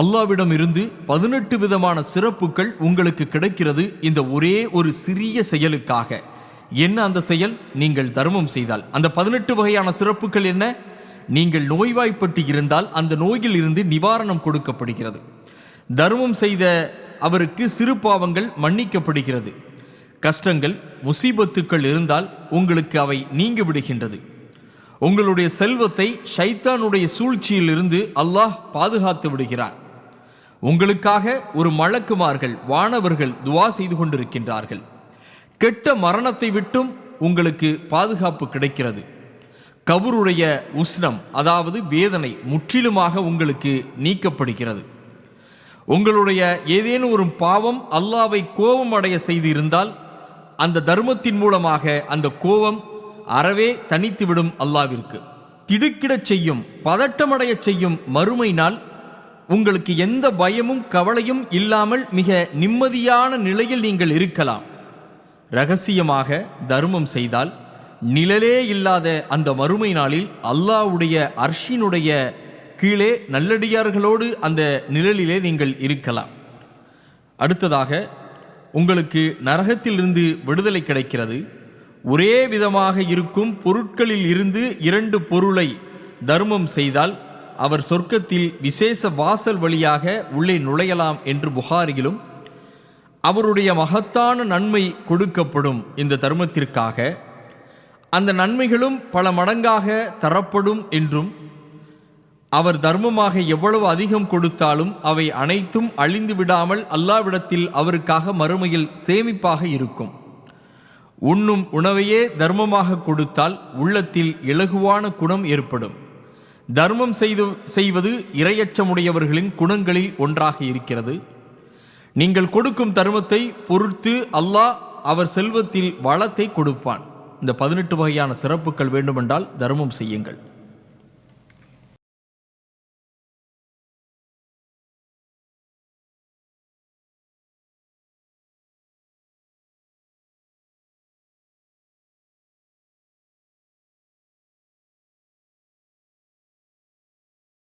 அல்லாவிடம் இருந்து பதினெட்டு விதமான சிறப்புகள் உங்களுக்கு கிடைக்கிறது இந்த ஒரே ஒரு சிறிய செயலுக்காக. என்ன அந்த செயல்? நீங்கள் தர்மம் செய்தால். அந்த பதினெட்டு வகையான சிறப்புகள் என்ன? நீங்கள் நோய்வாய்ப்பட்டு இருந்தால் அந்த நோயில் இருந்து நிவாரணம் கொடுக்கப்படுகிறது. தர்மம் செய்த அவருக்கு சிறு பாவங்கள் மன்னிக்கப்படுகிறது. கஷ்டங்கள் முசீபத்துக்கள் இருந்தால் உங்களுக்கு அவை நீங்கி விடுகின்றது. உங்களுடைய செல்வத்தை ஷைத்தானுடைய சூழ்ச்சியிலிருந்து அல்லாஹ் பாதுகாத்து விடுகிறான். உங்களுக்காக ஒரு மலக்குமார்கள் வானவர்கள் துவா செய்து கொண்டிருக்கின்றார்கள். கெட்ட மரணத்தை விட்டும் உங்களுக்கு பாதுகாப்பு கிடைக்கிறது. கபருடைய உஷ்ணம் அதாவது வேதனை முற்றிலுமாக உங்களுக்கு நீக்கப்படுகிறது. உங்களுடைய ஏதேனும் ஒரு பாவம் அல்லாவை கோபம் அடைய செய்து இருந்தால் அந்த தர்மத்தின் மூலமாக அந்த கோபம் அறவே தனித்துவிடும் அல்லாவிற்கு. திடுக்கிடச் செய்யும் பதட்டமடைய செய்யும் மறுமை நாள் உங்களுக்கு எந்த பயமும் கவலையும் இல்லாமல் மிக நிம்மதியான நிலையில் நீங்கள் இருக்கலாம். ரகசியமாக தர்மம் செய்தால் நிழலே இல்லாத அந்த மறுமை நாளில் அல்லாஹ்வுடைய அர்ஷினுடைய கீழே நல்லடியார்களோடு அந்த நிழலிலே நீங்கள் இருக்கலாம். அடுத்ததாக உங்களுக்கு நரகத்திலிருந்து விடுதலை கிடைக்கிறது. ஒரே விதமாக இருக்கும் பொருட்களில் இருந்து இரண்டு பொருளை தர்மம் செய்தால் அவர் சொர்க்கத்தில் விசேஷ வாசல் வழியாக உள்ளே நுழையலாம் என்று புகாரியிலும் அவருடைய மகத்தான நன்மை கொடுக்கப்படும் இந்த தர்மத்திற்காக அந்த நன்மைகளும் பல மடங்காக தரப்படும் என்றும் அவர் தர்மமாக எவ்வளவு அதிகம் கொடுத்தாலும் அவை அனைத்தும் அழிந்து விடாமல் அல்லாவிடத்தில் அவருக்காக மறுமையில் சேமிப்பாக இருக்கும். உண்ணும் உணவையே தர்மமாக கொடுத்தால் உள்ளத்தில் இலகுவான குணம் ஏற்படும். தர்மம் செய்து செய்வது இரையச்சமுடையவர்களின் குணங்களில் ஒன்றாக இருக்கிறது. நீங்கள் கொடுக்கும் தர்மத்தை பொறுத்து அல்லாஹ் அவர் செல்வத்தில் வளத்தை கொடுப்பான். இந்த பதினெட்டு வகையான சிறப்புகள் வேண்டுமென்றால் தர்மம் செய்யுங்கள்.